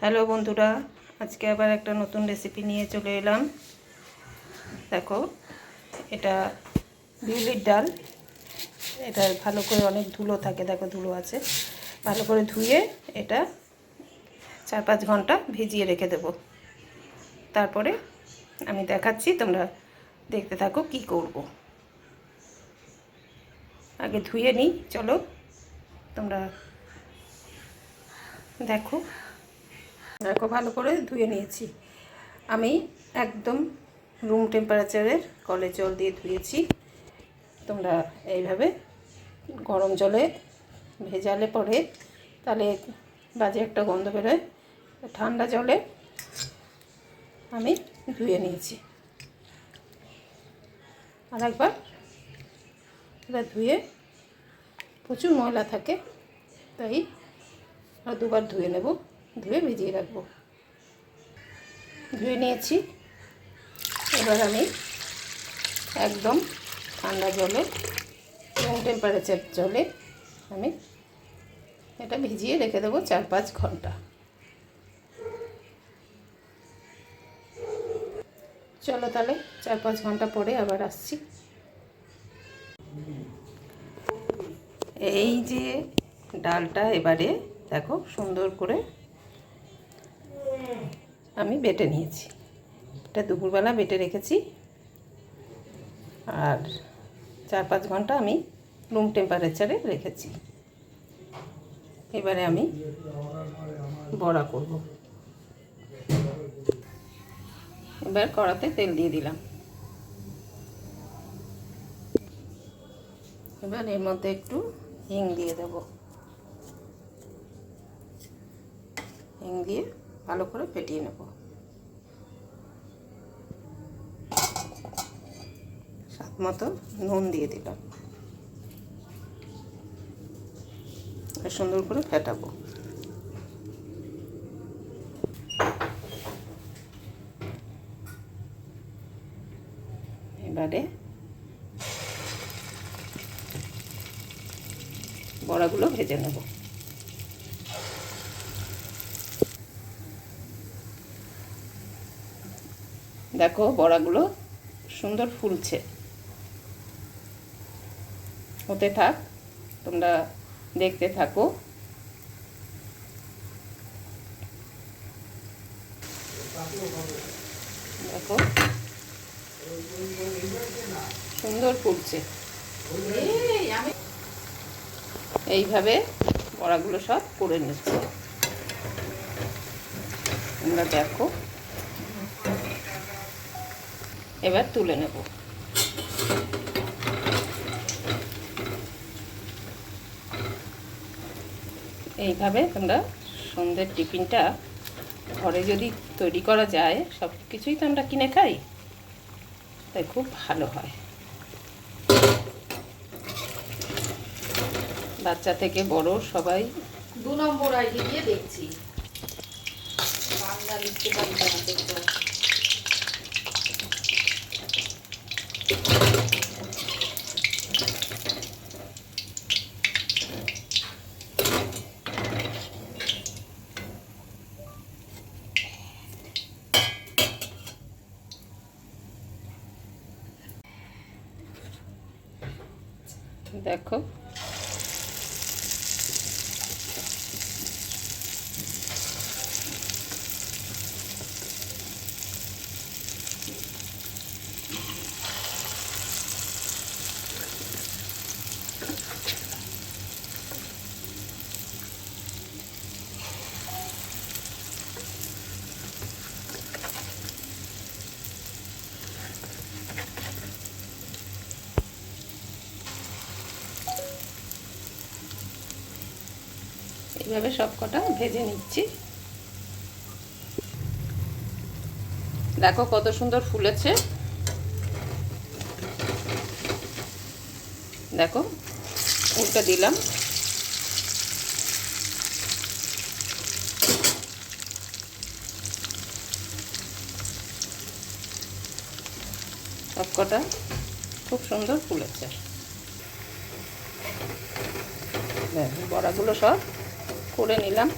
Hello বন্ধুরা, আজকে আবার একটা নতুন রেসিপি নিয়ে চলে এলাম। দেখো, এটা বিউলির ডাল। এটা ভালো করে অনেক ধুলো থাকে, দেখো ধুলো আছে। ভালো করে ধুয়ে এটা চার পাঁচ ঘণ্টা ভিজিয়ে রেখে দেব। তারপরে আমি দেখাচ্ছি, তোমরা দেখতে থাকো কি করব। আগে ধুয়ে নিই, চলো। তোমরা দেখো। দেখো ভালো করে ধুয়ে নিয়েছি। আমি একদম রুম টেম্পারেচারের কলে জল দিয়ে ধুয়েছি। তোমরা এইভাবে গরম জলে ভেজালে পরে তাহলে বাজে একটা গন্ধ বেরোয়। ঠান্ডা জলে আমি ধুয়ে নিয়েছি। আর একবার এবার ধুয়ে প্রচুর ময়লা থাকে, তাই দুবার ধুয়ে নেব। ধুয়ে ভিজিয়ে রাখব। ধুয়ে নিয়েছি। এবার আমি একদম ঠান্ডা জলে রুম টেম্পারেচার জলে আমি এটা ভিজিয়ে রেখে দেবো চার পাঁচ ঘণ্টা। চলো তাহলে চার পাঁচ ঘণ্টা পরে আবার আসছি। এই যে ডালটা এবারে দেখো সুন্দর করে আমি বেটে নিয়েছি। এটা দুপুরবেলা বেটে রেখেছি। আর চার পাঁচ ঘণ্টা আমি রুম টেম্পারেচারে রেখেছি। এবারে আমি বড়া করব। এবার কড়াতে তেল দিয়ে দিলাম। এবার এর মধ্যে একটু হিং দিয়ে দেব। হিং দিয়ে ভালো করে ফেটিয়ে নেব। স্বাদ মতো নুন দিয়ে দিলাম। সুন্দর করে ফেটাবো। এবারে বড়াগুলো ভেজে নেব। দেখো বড়াগুলো সুন্দর ফুলছে। হতে থাক, তোমরা দেখতে থাকো। দেখো। সুন্দর ফুলছে। এইভাবে বড়াগুলো সব করে নিচ্ছে। তোমরা দেখো। এবার তুলে নেব। এইভাবে তোমরা সন্ধ্যের টিফিনটা ঘরে যদি তৈরি করা যায় সব কিছুই তো আমরা কিনে খাই, তাই খুব ভালো হয়। বাচ্চা থেকে বড় সবাই দু নম্বর আইডি দিয়ে দেখছি। বাংলা লিখতে পারি দেখো। এইভাবে সব কটা ভেজে নিচ্ছি। দেখো কত সুন্দর ফুলেছে। দেখো উল্টে দিলাম। সব কটা খুব সুন্দর ফুলেছে। বড়াগুলো সব করে নিলাম।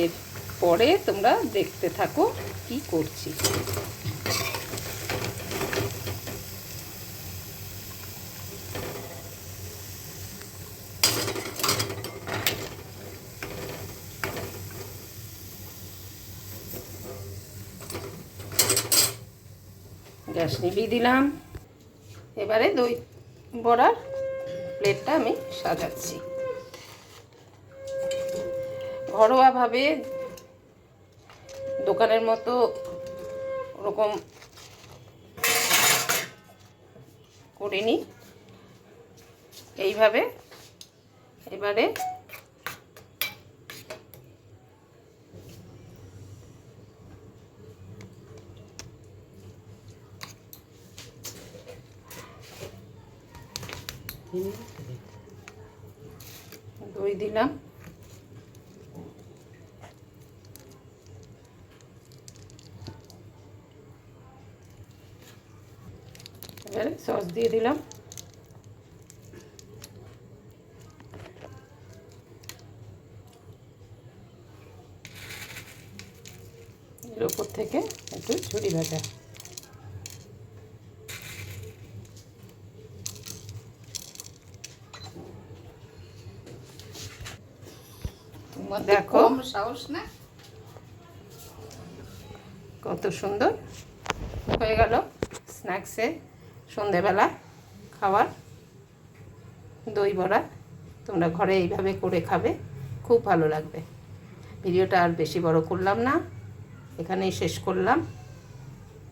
এই পরে তোমরা দেখতে থাকো কি করছি। গ্যাস নিভিয়ে দিলাম। এবারে দই বড়ার প্লেটটা আমি সাজাচ্ছি। ঘরোয়াভাবে দোকানের মতো ওরকম করিনি। এইভাবে এবারে দই দিলাম। এবারে সস দিয়ে দিলাম এর উপর থেকে একটু ঝুড়ি ভাজা। তোমার দেখো। সাহস না? কত সুন্দর। হয়ে গেল স্ন্যাক্সে। সন্ধেবেলা খাবার দই বড়া তোমরা ঘরে এইভাবে করে খাবে, খুব ভালো লাগবে। ভিডিওটা আর বেশি বড় করলাম না, এখানেই শেষ করলাম।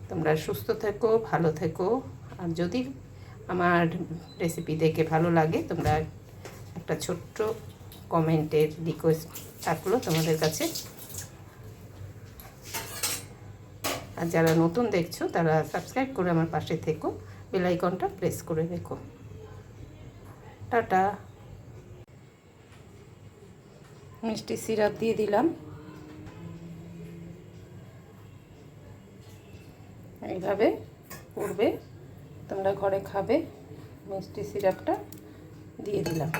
তোমরা সুস্থ থেকো, ভালো থেকো, আর যদি আমার রেসিপি দেখে ভালো লাগে, তোমরা একটা ছোট্ট কমেন্টের রিকোয়েস্ট থাকল তোমাদের কাছে। আর যারা নতুন দেখছ, তারা সাবস্ক্রাইব করে আমার পাশে থেকো। বেল আইকনটা প্রেস করে রেখো। টাটা। মিষ্টি সিরাপ দিয়ে দিলাম। এইভাবে করবে, তোমরা ঘরে খাবে। মিষ্টি সিরাপটা দিয়ে দিলাম।